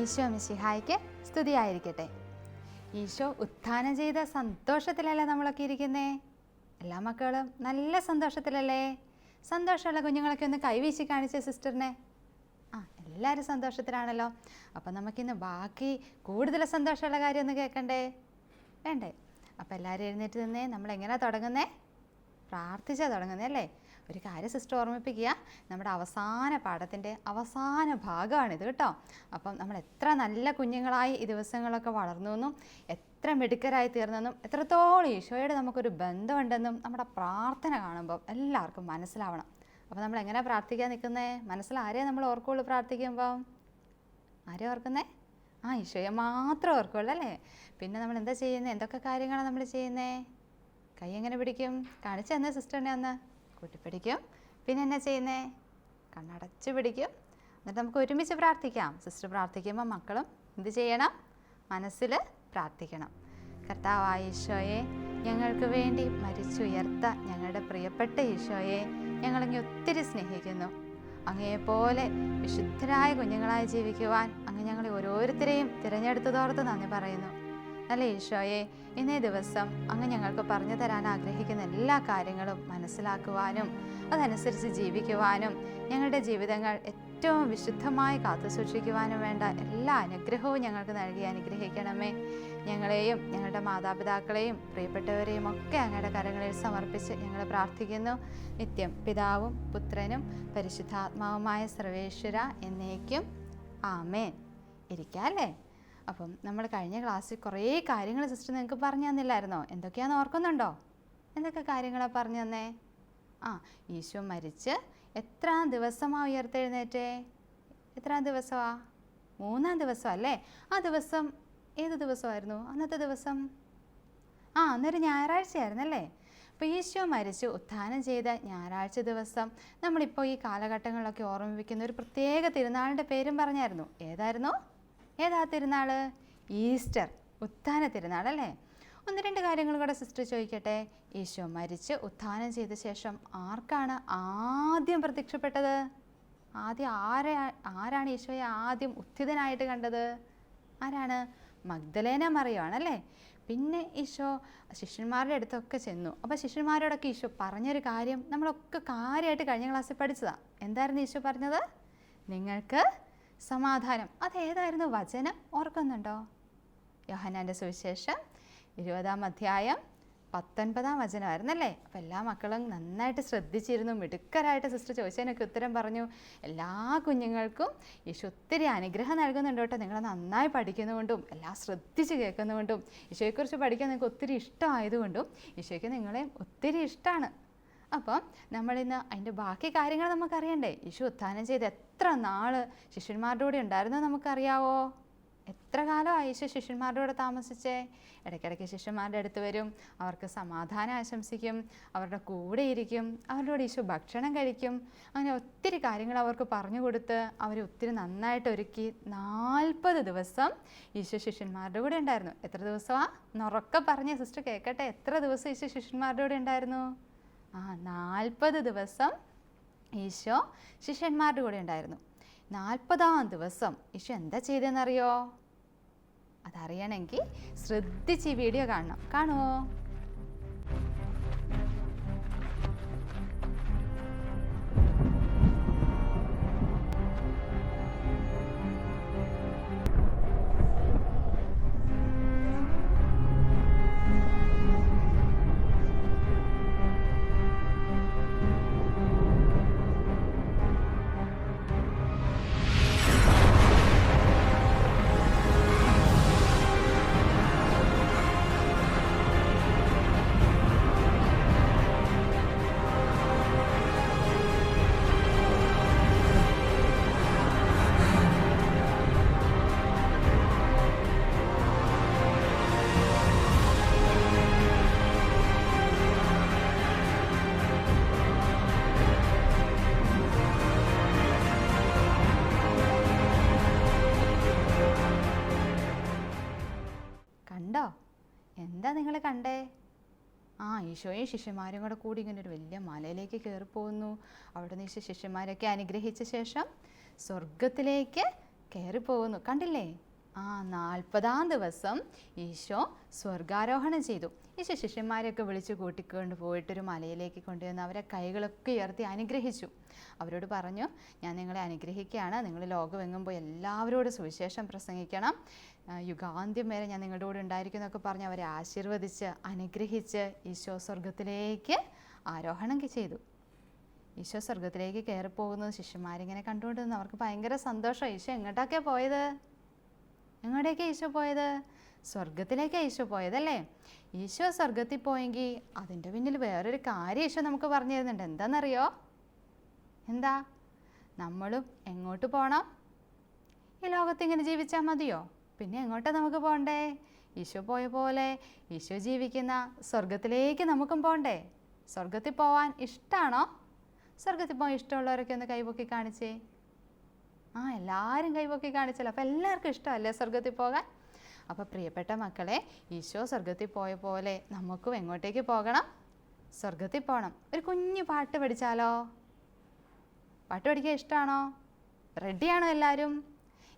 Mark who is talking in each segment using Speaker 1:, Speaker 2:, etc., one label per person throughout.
Speaker 1: ഈശോ മിശിഹായ്ക്ക് സ്തുതിയായിരിക്കട്ടെ. ഈശോ ഉത്ഥാനം ചെയ്ത സന്തോഷത്തിലല്ലേ നമ്മളൊക്കെ ഇരിക്കുന്നേ? എല്ലാ മക്കളും നല്ല സന്തോഷത്തിലല്ലേ? സന്തോഷമുള്ള കുഞ്ഞുങ്ങളൊക്കെ ഒന്ന് കൈവീശി കാണിച്ച സിസ്റ്ററിനെ. ആ എല്ലാവരും സന്തോഷത്തിലാണല്ലോ. അപ്പം നമുക്കിന്ന് ബാക്കി കൂടുതൽ സന്തോഷമുള്ള കാര്യം ഒന്ന് കേൾക്കണ്ടേ? വേണ്ടേ? അപ്പം എല്ലാവരും എഴുന്നേറ്റ് നിന്നേ നമ്മൾ എങ്ങനെയാണ് തുടങ്ങുന്നേ? പ്രാർത്ഥിച്ചാൽ തുടങ്ങുന്നത് അല്ലേ? ഒരു കാര്യം സിസ്റ്റർ ഓർമ്മിപ്പിക്കുക നമ്മുടെ അവസാന പാഠത്തിന്റെ അവസാന ഭാഗമാണിത് കേട്ടോ. അപ്പം നമ്മൾ എത്ര നല്ല കുഞ്ഞുങ്ങളായി ഈ ദിവസങ്ങളൊക്കെ വളർന്നു എന്നും എത്ര മിടുക്കരായി തീർന്നെന്നും എത്രത്തോളം ഈശോയോട് നമുക്കൊരു ബന്ധമുണ്ടെന്നും നമ്മുടെ പ്രാർത്ഥന കാണുമ്പോൾ എല്ലാവർക്കും മനസ്സിലാവണം. അപ്പോൾ നമ്മൾ എങ്ങനെ പ്രാർത്ഥിക്കാൻ നിൽക്കുന്നേ? മനസ്സിൽ ആരെയും നമ്മൾ ഓർക്കുള്ളൂ പ്രാർത്ഥിക്കുമ്പോൾ ആരെ ഓർക്കുന്നേ? ആ ഈശോയെ മാത്രം ഓർക്കുള്ളൂ അല്ലേ? പിന്നെ നമ്മൾ എന്താ ചെയ്യുന്നത് എന്തൊക്കെ കാര്യങ്ങളാണ് നമ്മൾ ചെയ്യുന്നത് കൈ എങ്ങനെ പിടിക്കും? കാണിച്ചു തന്നെ സിസ്റ്ററിനെ ഒന്ന്. കൂട്ടിപ്പിടിക്കും പിന്നെ എന്നാ ചെയ്യുന്നേ? കണ്ണടച്ച് പിടിക്കും. എന്നിട്ട് നമുക്ക് ഒരുമിച്ച് പ്രാർത്ഥിക്കാം. സിസ്റ്റർ പ്രാർത്ഥിക്കുമ്പോൾ മക്കളും എന്ത് ചെയ്യണം? മനസ്സിൽ പ്രാർത്ഥിക്കണം. കർത്താവായ ഈശോയെ ഞങ്ങൾക്ക് വേണ്ടി മരിച്ചുയർത്ത ഞങ്ങളുടെ പ്രിയപ്പെട്ട ഈശോയെ ഞങ്ങളങ്ങ് ഒത്തിരി സ്നേഹിക്കുന്നു. അങ്ങയെപ്പോലെ വിശുദ്ധരായ കുഞ്ഞുങ്ങളായി ജീവിക്കുവാൻ അങ്ങ് ഞങ്ങളെ ഓരോരുത്തരെയും തിരഞ്ഞെടുത്തതോർത്ത് നന്ദി പറയുന്നു. നല്ല ഈശോയെ? ഇന്നേ ദിവസം അങ്ങ് ഞങ്ങൾക്ക് പറഞ്ഞു തരാൻ ആഗ്രഹിക്കുന്ന എല്ലാ കാര്യങ്ങളും മനസ്സിലാക്കുവാനും അതനുസരിച്ച് ജീവിക്കുവാനും ഞങ്ങളുടെ ജീവിതങ്ങൾ ഏറ്റവും വിശുദ്ധമായി കാത്തു സൂക്ഷിക്കുവാനും വേണ്ട എല്ലാ അനുഗ്രഹവും ഞങ്ങൾക്ക് നൽകി അനുഗ്രഹിക്കണമേ. ഞങ്ങളെയും ഞങ്ങളുടെ മാതാപിതാക്കളെയും പ്രിയപ്പെട്ടവരെയും ഒക്കെ അങ്ങയുടെ കരങ്ങളിൽ സമർപ്പിച്ച് ഞങ്ങൾ പ്രാർത്ഥിക്കുന്നു. നിത്യം പിതാവും പുത്രനും പരിശുദ്ധാത്മാവുമായ സർവേശ്വര എന്നേക്കും. ആമേൻ. ഇരിക്കാം അല്ലേ അപ്പം നമ്മൾ കഴിഞ്ഞ ക്ലാസ്സിൽ കുറേ കാര്യങ്ങൾ സിസ്റ്റർ നിങ്ങൾക്ക് പറഞ്ഞു തന്നില്ലായിരുന്നോ? എന്തൊക്കെയാണെന്ന് ഓർക്കുന്നുണ്ടോ? എന്തൊക്കെ കാര്യങ്ങളാണ് പറഞ്ഞു തന്നേ? ആ ഈശോ മരിച്ച് എത്ര ദിവസമാണ് ഉയർത്തെഴുന്നേറ്റേ? എത്ര ദിവസമാണ് മൂന്നാം ദിവസം അല്ലേ? ആ ദിവസം ഏത് ദിവസമായിരുന്നു? അന്നത്തെ ദിവസം? ആ അന്നൊരു ഞായറാഴ്ചയായിരുന്നു അല്ലേ അപ്പോൾ ഈശോ മരിച്ച് ഉത്ഥാനം ചെയ്ത ഞായറാഴ്ച ദിവസം നമ്മളിപ്പോൾ ഈ കാലഘട്ടങ്ങളിലൊക്കെ ഓർമ്മിപ്പിക്കുന്ന ഒരു പ്രത്യേക തിരുനാളിന്റെ പേരും പറഞ്ഞായിരുന്നു. ഏതായിരുന്നു? ഏതാ തിരുനാൾ ഈസ്റ്റർ ഉത്ഥാന തിരുനാൾ അല്ലേ? ഒന്ന് രണ്ട് കാര്യങ്ങൾ കൂടെ സിസ്റ്റർ ചോദിക്കട്ടെ. യേശു മരിച്ച് ഉത്ഥാനം ചെയ്ത ശേഷം ആർക്കാണ് ആദ്യം പ്രത്യക്ഷപ്പെട്ടത്? ആദ്യം ആരെ ആരാണ് ഈശോയെ ആദ്യം ഉത്ഥിതനായിട്ട് കണ്ടത്? ആരാണ്? മഗ്ദലേന മറിയുവാണല്ലേ പിന്നെ ഈശോ ശിഷ്യന്മാരുടെ അടുത്തൊക്കെ ചെന്നു. അപ്പോൾ ശിഷ്യന്മാരോടൊക്കെ ഈശോ പറഞ്ഞൊരു കാര്യം നമ്മളൊക്കെ കാര്യമായിട്ട് കഴിഞ്ഞ ക്ലാസ്സിൽ പഠിച്ചതാണ് എന്തായിരുന്നു ഈശോ പറഞ്ഞത്? നിങ്ങൾക്ക് സമാധാനം. അതേതായിരുന്നു വചനം? ഓർക്കുന്നുണ്ടോ? യോഹനാന്റെ സുവിശേഷം ഇരുപതാം അധ്യായം പത്തൊൻപതാം വചനമായിരുന്നല്ലേ അപ്പോൾ എല്ലാ മക്കളും നന്നായിട്ട് ശ്രദ്ധിച്ചിരുന്നു. മിടുക്കരായിട്ട് സിസ്റ്റർ ചോദിച്ചതിനൊക്കെ ഉത്തരം പറഞ്ഞു. എല്ലാ കുഞ്ഞുങ്ങൾക്കും യേശു ഒത്തിരി അനുഗ്രഹം നൽകുന്നുണ്ട് കേട്ടോ. നിങ്ങൾ നന്നായി പഠിക്കുന്നതുകൊണ്ടും എല്ലാം ശ്രദ്ധിച്ച് കേൾക്കുന്നതുകൊണ്ടും ഈശോയെക്കുറിച്ച് പഠിക്കാൻ നിങ്ങൾക്ക് ഒത്തിരി ഇഷ്ടമായതുകൊണ്ടും ഈശോയ്ക്ക് നിങ്ങളെ ഒത്തിരി ഇഷ്ടമാണ്. അപ്പം നമ്മളിന്ന് അതിന്റെ ബാക്കി കാര്യങ്ങൾ നമുക്കറിയണ്ടേ. യേശു ഉത്ഥാനം ചെയ്ത് എത്ര നാൾ ശിഷ്യന്മാരുടെ കൂടെ ഉണ്ടായിരുന്നു നമുക്കറിയാവോ? എത്ര കാലം യേശു ശിഷ്യന്മാരുടെ കൂടെ താമസിച്ചേ? ഇടയ്ക്കിടയ്ക്ക് ശിഷ്യന്മാരുടെ അടുത്ത് വരും. അവർക്ക് സമാധാനം ആശംസിക്കും. അവരുടെ കൂടെ ഇരിക്കും. അവരുടെ കൂടെ യേശു ഭക്ഷണം കഴിക്കും. അങ്ങനെ ഒത്തിരി കാര്യങ്ങൾ അവർക്ക് പറഞ്ഞു കൊടുത്ത് അവരെ ഒത്തിരി നന്നായിട്ട് ഒരുക്കി നാൽപ്പത് ദിവസം യേശു ശിഷ്യന്മാരുടെ കൂടെ ഉണ്ടായിരുന്നു. എത്ര ദിവസമാണ് നുറക്കെ പറഞ്ഞ സിസ്റ്റർ കേൾക്കട്ടെ എത്ര ദിവസം യേശു ശിഷ്യന്മാരുടെ കൂടെ ഉണ്ടായിരുന്നു? ആ നാൽപ്പത് ദിവസം ഈശോ ശിഷ്യന്മാരുടെ കൂടെ ഉണ്ടായിരുന്നു. നാൽപ്പതാം ദിവസം ഈശോ എന്താ ചെയ്തതെന്നറിയോ? അതറിയണമെങ്കിൽ ശ്രദ്ധിച്ച് ഈ വീഡിയോ കാണണം. കാണുമോ എന്താ നിങ്ങൾ കണ്ടേ? ആ ഈശോയും ശിഷ്യന്മാരും കൂടെ കൂടി ഇങ്ങനെ ഒരു വലിയ മലയിലേക്ക് കയറി പോകുന്നു അവിടെ നിന്ന് ഈശോ ശിഷ്യന്മാരൊക്കെ അനുഗ്രഹിച്ച ശേഷം സ്വർഗത്തിലേക്ക് കയറിപ്പോകുന്നു. കണ്ടില്ലേ? ആ നാൽപ്പതാം ദിവസം ഈശോ സ്വർഗാരോഹണം ചെയ്തു. ഈശോ ശിഷ്യന്മാരെയൊക്കെ വിളിച്ച് കൂട്ടിക്കൊണ്ട് പോയിട്ടൊരു മലയിലേക്ക് കൊണ്ടുവന്ന് അവരെ കൈകളൊക്കെ ഉയർത്തി അനുഗ്രഹിച്ചു. അവരോട് പറഞ്ഞു ഞാൻ നിങ്ങളെ അനുഗ്രഹിക്കുകയാണ്. നിങ്ങൾ ലോകമെങ്ങും പോയി എല്ലാവരോടും സുവിശേഷം പ്രസംഗിക്കണം. യുഗാന്ത്യം വരെ ഞാൻ നിങ്ങളുടെ കൂടെ ഉണ്ടായിരിക്കും എന്നൊക്കെ പറഞ്ഞ് അവരെ ആശീർവദിച്ച് അനുഗ്രഹിച്ച് ഈശോ സ്വർഗത്തിലേക്ക് ആരോഹണം ചെയ്തു. ഈശോ സ്വർഗത്തിലേക്ക് കയറിപ്പോകുന്നത് ശിഷ്യന്മാരിങ്ങനെ കണ്ടുകൊണ്ടിരുന്നു. അവർക്ക് ഭയങ്കര സന്തോഷം. ഈശോ എങ്ങോട്ടൊക്കെയാണ് പോയത്? എങ്ങോട്ടേക്കാണ് ഈശോ പോയത്? സ്വർഗത്തിലേക്കാണ് ഈശോ പോയതല്ലേ? ഈശോ സ്വർഗത്തിൽ പോയെങ്കിൽ അതിന്റെ പിന്നിൽ വേറൊരു കാര്യം ഈശോ നമുക്ക് പറഞ്ഞു തരുന്നുണ്ട്. എന്താണെന്നറിയോ? എന്താ? നമ്മളും എങ്ങോട്ട് പോകണം ഈ ലോകത്ത് ഇങ്ങനെ ജീവിച്ചാൽ മതിയോ? പിന്നെ എങ്ങോട്ടാണ് നമുക്ക് പോകണ്ടേ ഈശോ പോയ പോലെ ഈശോ ജീവിക്കുന്ന സ്വർഗത്തിലേക്ക് നമുക്കും പോകണ്ടേ സ്വർഗത്തിൽ പോവാൻ ഇഷ്ടമാണോ സ്വർഗത്തിൽ പോകാൻ ഇഷ്ടമുള്ളവരൊക്കെ ഒന്ന് കൈപൊക്കി കാണിച്ചേ. ആ എല്ലാവരും കൈപൊക്കി കാണിച്ചല്ലോ. അപ്പോൾ എല്ലാവർക്കും ഇഷ്ടമല്ലേ സ്വർഗത്തിൽ പോകാൻ? അപ്പോൾ പ്രിയപ്പെട്ട മക്കളെ ഈശോ സ്വർഗത്തിൽ പോയ പോലെ നമുക്കും എങ്ങോട്ടേക്ക് പോകണം? സ്വർഗത്തിൽ പോകണം ഒരു കുഞ്ഞു പാട്ട് പഠിച്ചാലോ? പാട്ട് പഠിക്കാൻ ഇഷ്ടമാണോ റെഡിയാണോ എല്ലാവരും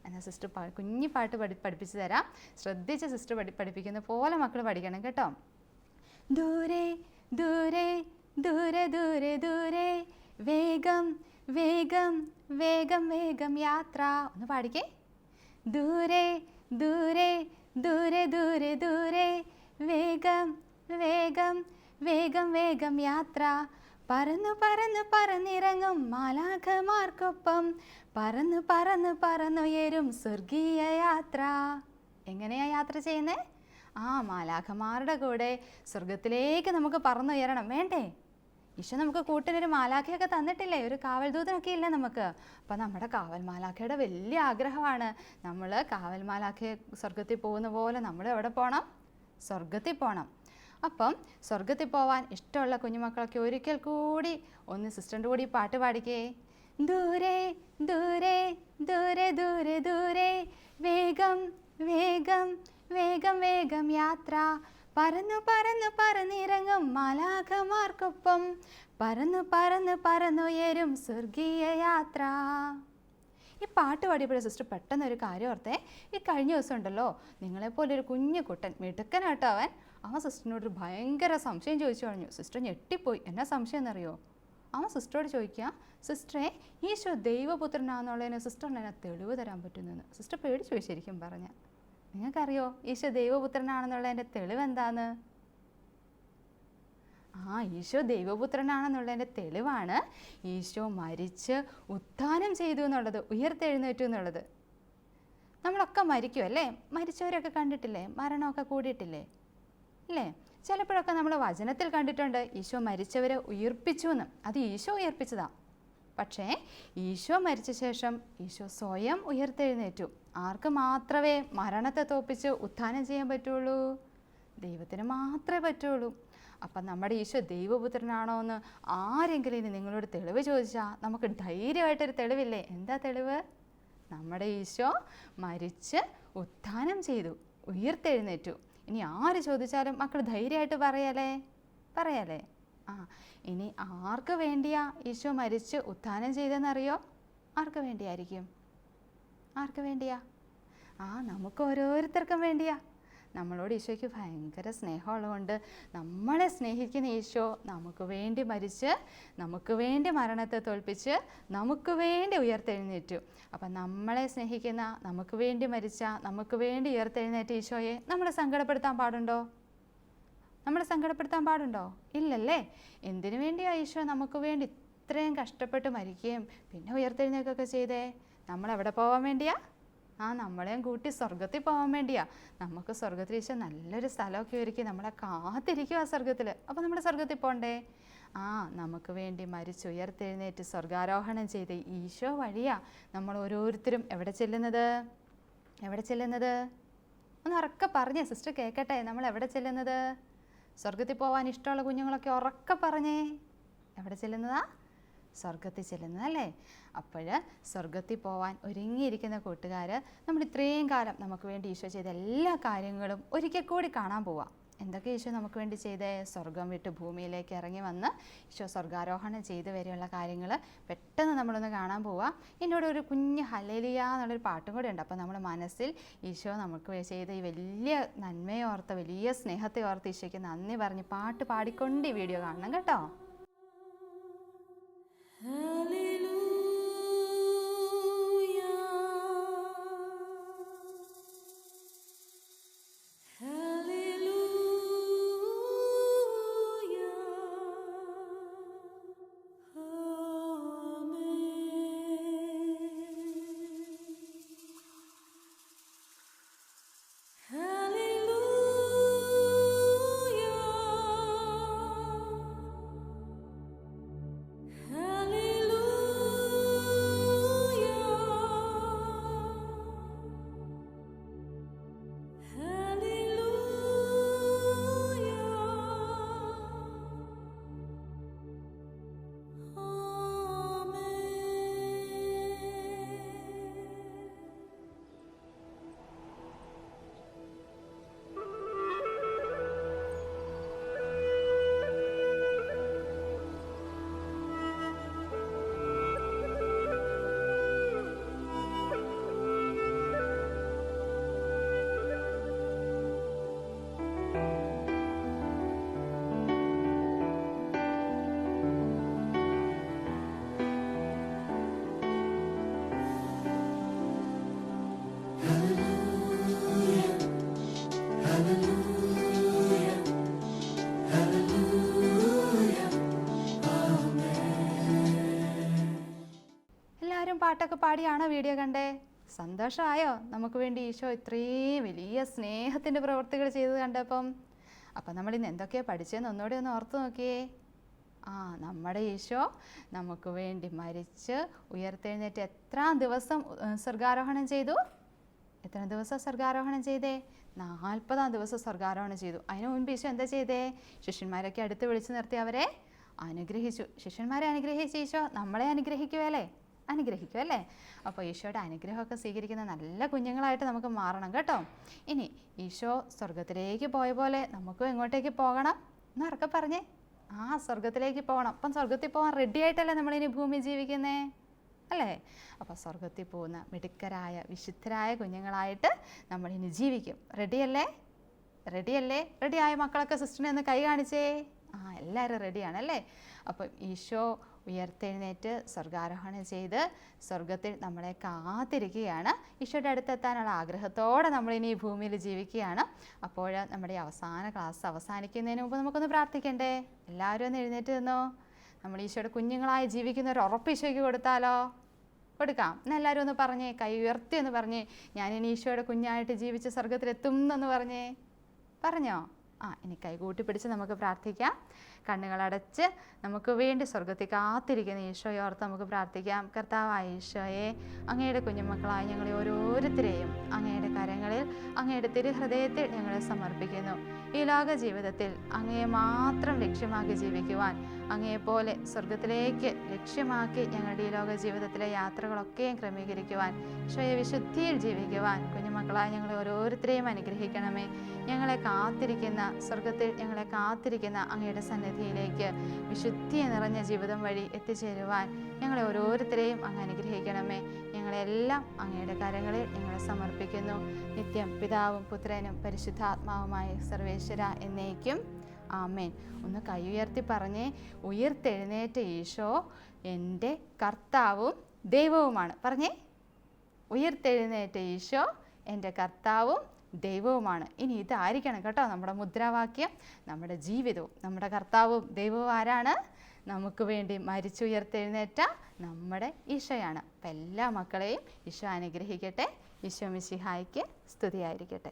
Speaker 1: എന്നാൽ സിസ്റ്റർ കുഞ്ഞു പാട്ട് പഠി പഠിപ്പിച്ച് തരാം. ശ്രദ്ധിച്ച് സിസ്റ്റർ പഠി പഠിപ്പിക്കുന്ന പോലെ മക്കൾ പഠിക്കണം കേട്ടോ. ദൂരെ ദൂരെ ദൂരെ ദൂരെ ദൂരെ. വേഗം വേഗം വേഗം വേഗം യാത്ര. ഒന്ന് പാടിക്കേ. ദൂരെ ദൂരെ ദൂരെ ദൂരെ ദൂരെ. വേഗം വേഗം വേഗം വേഗം യാത്ര. പറന്നു പറന്ന് പറന്നിറങ്ങും മാലാഖമാർക്കൊപ്പം. പറന്ന് പറന്ന് പറന്നുയരും സ്വർഗീയ യാത്ര. എങ്ങനെയാ യാത്ര ചെയ്യുന്നത് ആ മാലാഖമാരുടെ കൂടെ സ്വർഗത്തിലേക്ക് നമുക്ക് പറന്നുയരണം. വേണ്ടേ? ഈശോ നമുക്ക് കൂട്ടിനൊരു മാലാഖയൊക്കെ തന്നിട്ടില്ലേ? ഒരു കാവൽ ദൂതനൊക്കെ ഇല്ല നമുക്ക്? അപ്പം നമ്മുടെ കാവൽ മാലാഖയുടെ വലിയ ആഗ്രഹമാണ്. നമ്മൾ കാവൽ മാലാഖയെ സ്വർഗത്തിൽ പോകുന്ന പോലെ നമ്മൾ എവിടെ പോകണം സ്വർഗത്തിൽ പോകണം അപ്പം സ്വർഗത്തിൽ പോവാൻ ഇഷ്ടമുള്ള കുഞ്ഞുമക്കളൊക്കെ ഒരിക്കൽ കൂടി ഒന്ന് സിസ്റ്ററിന്റെ കൂടി പാട്ട് പാടിക്കേ. ദൂരെ ദൂരെ ദൂരെ ദൂരെ ദൂരെ. വേഗം വേഗം വേഗം വേഗം യാത്ര. പറന്നു പറന്നു പറന്നിറങ്ങും മാലാഖമാർക്കൊപ്പം. പറന്നു പറന്നു പറന്നുയരും സ്വർഗീയ യാത്ര. ഈ പാട്ട് പാടിയപ്പോഴും സിസ്റ്റർ പെട്ടെന്ന് ഒരു കാര്യം ഓർത്തേ. ഈ കഴിഞ്ഞ ദിവസം ഉണ്ടല്ലോ നിങ്ങളെപ്പോലെ ഒരു കുഞ്ഞു കുട്ടൻ മിടുക്കനാട്ടോ അവൻ. അവൻ സിസ്റ്ററിനോട് ഒരു ഭയങ്കര സംശയം ചോദിച്ചു കഴിഞ്ഞു സിസ്റ്റർ ഞെട്ടിപ്പോയി. എന്നാ സംശയം എന്നറിയോ അവൻ സിസ്റ്ററോട് ചോദിക്കുക സിസ്റ്ററെ ഈശോ ദൈവപുത്രനാണെന്നുള്ളതിന് സിസ്റ്ററിന് തെളിവ് തരാൻ പറ്റുന്നെന്ന്? സിസ്റ്റർ പേടിച്ചു ചോദിച്ചിരിക്കും ശരിക്കും പറഞ്ഞ നിങ്ങൾക്കറിയോ ഈശോ ദൈവപുത്രനാണെന്നുള്ളതിന്റെ തെളിവ് എന്താന്ന്? ആ ഈശോ ദൈവപുത്രനാണെന്നുള്ളതിന്റെ തെളിവാണ് ഈശോ മരിച്ച് ഉത്ഥാനം ചെയ്തു എന്നുള്ളത് ഉയർത്തെഴുന്നേറ്റു എന്നുള്ളത്. നമ്മളൊക്കെ മരിക്കും അല്ലേ? മരിച്ചവരൊക്കെ കണ്ടിട്ടില്ലേ? മരണമൊക്കെ കൂടിയിട്ടില്ലേ? അല്ലേ? ചിലപ്പോഴൊക്കെ നമ്മൾ വചനത്തിൽ കണ്ടിട്ടുണ്ട് ഈശോ മരിച്ചവരെ ഉയർപ്പിച്ചു എന്ന്. അത് ഈശോ ഉയർപ്പിച്ചതാ. പക്ഷേ ഈശോ മരിച്ച ശേഷം ഈശോ സ്വയം ഉയർത്തെഴുന്നേറ്റു. ആർക്ക് മാത്രമേ മരണത്തെ തോപ്പിച്ച് ഉത്ഥാനം ചെയ്യാൻ പറ്റുള്ളൂ? ദൈവത്തിന് മാത്രമേ പറ്റുള്ളൂ. അപ്പം നമ്മുടെ ഈശോ ദൈവപുത്രനാണോ എന്ന് ആരെങ്കിലും ഇനി നിങ്ങളോട് തെളിവ് ചോദിച്ചാൽ നമുക്ക് ധൈര്യമായിട്ടൊരു തെളിവില്ലേ? എന്താ തെളിവ്? നമ്മുടെ ഈശോ മരിച്ച് ഉത്ഥാനം ചെയ്തു ഉയർത്തെഴുന്നേറ്റു. ഇനി ആര് ചോദിച്ചാലും മക്കൾ ധൈര്യമായിട്ട് പറയാലേ പറയാലേ ആ ഇനി ആർക്ക് വേണ്ടിയാ ഈശോ മരിച്ച് ഉത്ഥാനം ചെയ്തെന്നറിയോ ആർക്ക് വേണ്ടിയായിരിക്കും? ആർക്ക് വേണ്ടിയാ? ആ നമുക്ക് ഓരോരുത്തർക്കും വേണ്ടിയാ. നമ്മളോട് ഈശോയ്ക്ക് ഭയങ്കര സ്നേഹമുള്ളതുകൊണ്ട് നമ്മളെ സ്നേഹിക്കുന്ന ഈശോ നമുക്ക് വേണ്ടി മരിച്ച് നമുക്ക് വേണ്ടി മരണത്തെ തോൽപ്പിച്ച് നമുക്ക് വേണ്ടി ഉയർത്തെഴുന്നേറ്റു. അപ്പം നമ്മളെ സ്നേഹിക്കുന്ന നമുക്ക് വേണ്ടി മരിച്ച നമുക്ക് വേണ്ടി ഉയർത്തെഴുന്നേറ്റ ഈശോയെ നമ്മൾ സങ്കടപ്പെടുത്താൻ പാടുണ്ടോ? നമ്മൾ സങ്കടപ്പെടുത്താൻ പാടുണ്ടോ? ഇല്ലല്ലേ? എന്തിനു വേണ്ടിയാ ഈശോ നമുക്ക് വേണ്ടി ഇത്രയും കഷ്ടപ്പെട്ട് മരിക്കുകയും പിന്നെ ഉയർത്തെഴുന്നേക്കൊക്കെ ചെയ്തേ? നമ്മൾ എവിടെ പോകാൻ വേണ്ടിയാ? ആ നമ്മളെയും കൂട്ടി സ്വർഗത്തിൽ പോകാൻ വേണ്ടിയാ. നമുക്ക് സ്വർഗത്തിൽ ഈശോ നല്ലൊരു സ്ഥലമൊക്കെ ഒരുക്കി നമ്മളെ കാത്തിരിക്കും ആ സ്വർഗത്തിൽ അപ്പോൾ നമ്മൾ സ്വർഗത്തിൽ പോകണ്ടേ ആ നമുക്ക് വേണ്ടി മരിച്ച് ഉയർത്തെഴുന്നേറ്റ് സ്വർഗാരോഹണം ചെയ്ത് ഈശോ വഴിയാ നമ്മൾ ഓരോരുത്തരും എവിടെ ചെല്ലുന്നത്? എവിടെ ചെല്ലുന്നത്? ഒന്ന് ഉറക്കെ പറഞ്ഞേ സിസ്റ്റർ കേൾക്കട്ടെ നമ്മൾ എവിടെ ചെല്ലുന്നത്? സ്വർഗത്തിൽ പോകാൻ ഇഷ്ടമുള്ള കുഞ്ഞുങ്ങളൊക്കെ ഉറക്കെ പറഞ്ഞേ. എവിടെ ചെല്ലുന്നതാ? സ്വർഗത്തിൽ ചെല്ലുന്നത് അല്ലേ? അപ്പോൾ സ്വർഗത്തിൽ പോവാൻ ഒരുങ്ങിയിരിക്കുന്ന കൂട്ടുകാർ നമ്മൾ ഇത്രയും കാലം നമുക്ക് വേണ്ടി ഈശോ ചെയ്ത എല്ലാ കാര്യങ്ങളും ഒരിക്കൽ കൂടി കാണാൻ പോവാം. എന്തൊക്കെ ഈശോ നമുക്ക് വേണ്ടി ചെയ്തേ? സ്വർഗം വിട്ട് ഭൂമിയിലേക്ക് ഇറങ്ങി വന്ന് ഈശോ സ്വർഗാരോഹണം ചെയ്ത് വരെയുള്ള കാര്യങ്ങൾ പെട്ടെന്ന് നമ്മളൊന്ന് കാണാൻ പോവാം. എന്നോട് ഒരു കുഞ്ഞ് ഹലേലിയ എന്നുള്ളൊരു പാട്ടും കൂടെ ഉണ്ട്. അപ്പോൾ നമ്മൾ മനസ്സിൽ ഈശോ നമുക്ക് ചെയ്ത ഈ വലിയ നന്മയെ ഓർത്ത് വലിയ സ്നേഹത്തെ ഓർത്ത് ഈശോയ്ക്ക് നന്ദി പറഞ്ഞ് പാട്ട് പാടിക്കൊണ്ട് ഈ വീഡിയോ കാണണം കേട്ടോ. എല്ലാവരും പാട്ടൊക്കെ പാടിയാണോ വീഡിയോ കണ്ടേ? സന്തോഷമായോ? നമുക്ക് വേണ്ടി ഈശോ ഇത്രയും വലിയ സ്നേഹത്തിന്റെ പ്രവൃത്തികൾ ചെയ്ത് കണ്ടപ്പം. അപ്പം നമ്മൾ ഇന്ന് എന്തൊക്കെയാണ് പഠിച്ചതെന്ന് ഒന്നുകൂടി ഒന്ന് ഓർത്ത് നോക്കിയേ. ആ നമ്മുടെ ഈശോ നമുക്ക് വേണ്ടി മരിച്ച് ഉയർത്തെഴുന്നേറ്റ് എത്ര ദിവസം സ്വർഗാരോഹണം ചെയ്തു? എത്ര ദിവസം സ്വർഗാരോഹണം ചെയ്തേ? നാൽപ്പതാം ദിവസം സ്വർഗാരോഹണം ചെയ്തു. അതിനു മുൻപ് ഈശോ എന്താ ചെയ്തേ? ശിഷ്യന്മാരൊക്കെ അടുത്ത് വിളിച്ചു നിർത്തി അവരെ അനുഗ്രഹിച്ചു. ശിഷ്യന്മാരെ അനുഗ്രഹിച്ച ഈശോ നമ്മളെ അനുഗ്രഹിക്കുമല്ലേ അനുഗ്രഹിക്കും അല്ലേ? അപ്പോൾ ഈശോയുടെ അനുഗ്രഹമൊക്കെ സ്വീകരിക്കുന്ന നല്ല കുഞ്ഞുങ്ങളായിട്ട് നമുക്ക് മാറണം കേട്ടോ. ഇനി ഈശോ സ്വർഗത്തിലേക്ക് പോയ പോലെ നമുക്കും എങ്ങോട്ടേക്ക് പോകണം എന്നൊക്കെ പറഞ്ഞേ ആ സ്വർഗത്തിലേക്ക് പോകണം. അപ്പം സ്വർഗത്തിൽ പോകാൻ റെഡി ആയിട്ടല്ലേ നമ്മളിനി ഭൂമി ജീവിക്കുന്നേ? അല്ലേ? അപ്പോൾ സ്വർഗത്തിൽ പോകുന്ന മിടുക്കരായ വിശുദ്ധരായ കുഞ്ഞുങ്ങളായിട്ട് നമ്മളിനി ജീവിക്കും. റെഡിയല്ലേ റെഡിയല്ലേ റെഡിയായ മക്കളൊക്കെ സിസ്റ്ററിനെ ഒന്ന് കൈ കാണിച്ചേ. ആ എല്ലാവരും റെഡിയാണ് അല്ലേ? അപ്പം ഈശോ ഉയർത്തെഴുന്നേറ്റ് സ്വർഗാരോഹണം ചെയ്ത് സ്വർഗത്തിൽ നമ്മളെ കാത്തിരിക്കുകയാണ്. ഈശോയുടെ അടുത്തെത്താനുള്ള ആഗ്രഹത്തോടെ നമ്മളിനി ഈ ഭൂമിയിൽ ജീവിക്കുകയാണ്. അപ്പോൾ നമ്മുടെ അവസാന ക്ലാസ് അവസാനിക്കുന്നതിന് മുമ്പ് നമുക്കൊന്ന് പ്രാർത്ഥിക്കണ്ടേ? എല്ലാവരും ഒന്ന് എഴുന്നേറ്റ് നിന്നോ? നമ്മൾ ഈശോയുടെ കുഞ്ഞുങ്ങളായി ജീവിക്കുന്ന ഒരു ഉറപ്പ് ഈശോയ്ക്ക് കൊടുത്താലോ? കൊടുക്കാം. എന്നാൽ എല്ലാവരും ഒന്ന് പറഞ്ഞേ കൈ ഉയർത്തി എന്ന് പറഞ്ഞേ ഞാൻ ഇനി ഈശോയുടെ കുഞ്ഞായിട്ട് ജീവിച്ച് സ്വർഗത്തിലെത്തും എന്ന് പറഞ്ഞേ. പറഞ്ഞോ? ആ ഇനി കൈ കൂട്ടിപ്പിടിച്ച് നമുക്ക് പ്രാർത്ഥിക്കാം. കണ്ണുകളടച്ച് നമുക്ക് വേണ്ടി സ്വർഗത്തിൽ കാത്തിരിക്കുന്ന ഈശോയെ ഓർത്ത് നമുക്ക് പ്രാർത്ഥിക്കാം. കർത്താവായ ഈശോയെ അങ്ങയുടെ കുഞ്ഞുമക്കളായി ഞങ്ങളെ ഓരോരുത്തരെയും അങ്ങയുടെ കരങ്ങളിൽ അങ്ങയുടെ തിരുഹൃദയത്തിൽ ഞങ്ങളെ സമർപ്പിക്കുന്നു. ഈ ലോക ജീവിതത്തിൽ അങ്ങയെ മാത്രം ലക്ഷ്യമാക്കി ജീവിക്കുവാൻ അങ്ങയെപ്പോലെ സ്വർഗത്തിലേക്ക് ലക്ഷ്യമാക്കി ഞങ്ങളുടെ ഈ ലോക ജീവിതത്തിലെ യാത്രകളൊക്കെയും ക്രമീകരിക്കുവാൻ വിശുദ്ധിയിൽ ജീവിക്കുവാൻ കുഞ്ഞുമക്കളായ ഞങ്ങളെ ഓരോരുത്തരെയും അനുഗ്രഹിക്കണമേ. ഞങ്ങളെ കാത്തിരിക്കുന്ന സ്വർഗത്തിൽ ഞങ്ങളെ കാത്തിരിക്കുന്ന അങ്ങയുടെ സന്നിധിയിലേക്ക് വിശുദ്ധി നിറഞ്ഞ ജീവിതം വഴി എത്തിച്ചേരുവാൻ ഞങ്ങളെ ഓരോരുത്തരെയും അങ്ങ് അനുഗ്രഹിക്കണമേ. ഞങ്ങളെല്ലാം അങ്ങയുടെ കരങ്ങളിൽ ഞങ്ങളെ സമർപ്പിക്കുന്നു. നിത്യം പിതാവും പുത്രനും പരിശുദ്ധാത്മാവുമായ സർവേശ്വര എന്നേക്കും. ആമേൻ. ഒന്ന് കൈ ഉയർത്തി പറഞ്ഞേ ഉയർത്തെഴുന്നേറ്റ ഈശോ എന്റെ കർത്താവും ദൈവവുമാണ്. പറഞ്ഞേ ഉയർത്തെഴുന്നേറ്റ ഈശോ എന്റെ കർത്താവും ദൈവവുമാണ്. ഇനി ഇതായിരിക്കണം കേട്ടോ നമ്മുടെ മുദ്രാവാക്യം. നമ്മുടെ ജീവിതവും നമ്മുടെ കർത്താവും ദൈവവും ആരാണ്? നമുക്ക് വേണ്ടി മരിച്ചുയർത്തെഴുന്നേറ്റ നമ്മുടെ ഈശോയാണ്. അപ്പം എല്ലാ മക്കളെയും ഈശോ അനുഗ്രഹിക്കട്ടെ. ഈശോ മിശിഹായ്ക്ക് സ്തുതിയായിരിക്കട്ടെ.